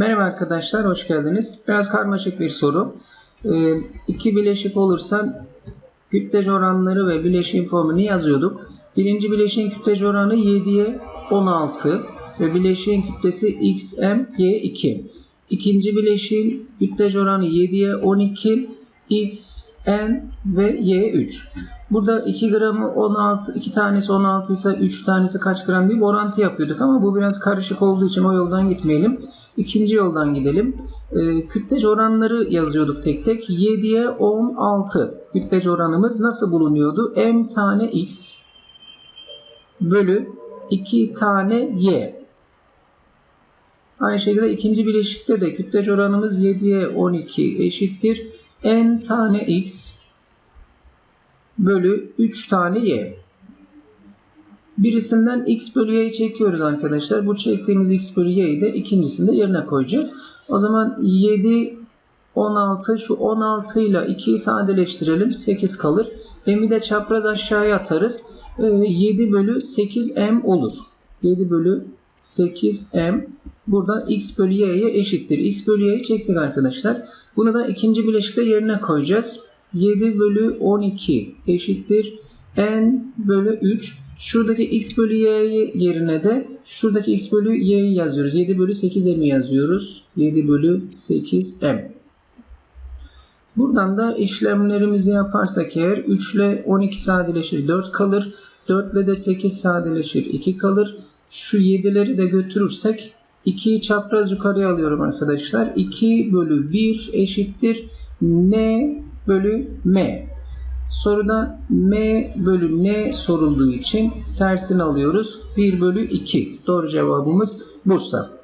Merhaba arkadaşlar, hoş geldiniz. Biraz karmaşık bir soru. Ee, iki bileşik olursa kütlece oranları ve bileşiğin formülünü yazıyorduk. Birinci bileşiğin kütlece oranı 7'ye 16 ve bileşiğin kütlesi xm-y2. İkinci bileşiğin kütlece oranı 7'ye 12 x, n ve y3. Burada 2 gramı 16, 2 tanesi 16 ise 3 tanesi kaç gram diye bir orantı yapıyorduk ama bu biraz karışık olduğu için o yoldan gitmeyelim. İkinci yoldan gidelim. Ee, kütlece oranları yazıyorduk tek tek. 7'ye 16 kütlece oranımız nasıl bulunuyordu? m tane x bölü 2 tane y. Aynı şekilde ikinci bileşikte de kütlece oranımız 7'ye 12 eşittir. n tane x bölü 3 tane y. Birisinden x bölü y'yi çekiyoruz arkadaşlar. Bu çektiğimiz x bölü y'yi de ikincisinde yerine koyacağız. O zaman 7, 16 şu 16 ile 2'yi sadeleştirelim. 8 kalır. M'i de çapraz aşağıya atarız. 7 bölü 8 m olur. 7 bölü 8 m burada x bölü y'ye eşittir. x bölü y'yi çektik arkadaşlar. Bunu da ikinci bileşikte yerine koyacağız. 7 bölü 12 eşittir. n bölü 3. Şuradaki x bölü y yerine de şuradaki x bölü y'yi yazıyoruz. 7 bölü 8 m'i yazıyoruz. 7 bölü 8 m. Buradan da işlemlerimizi yaparsak eğer 3 ile 12 sadeleşir 4 kalır. 4 ile de 8 sadeleşir 2 kalır. Şu 7'leri de götürürsek 2'yi çapraz yukarıya alıyorum arkadaşlar. 2 bölü 1 eşittir. N bölü M. Soruda M bölü N sorulduğu için tersini alıyoruz. 1 bölü 2. Doğru cevabımız Bursa.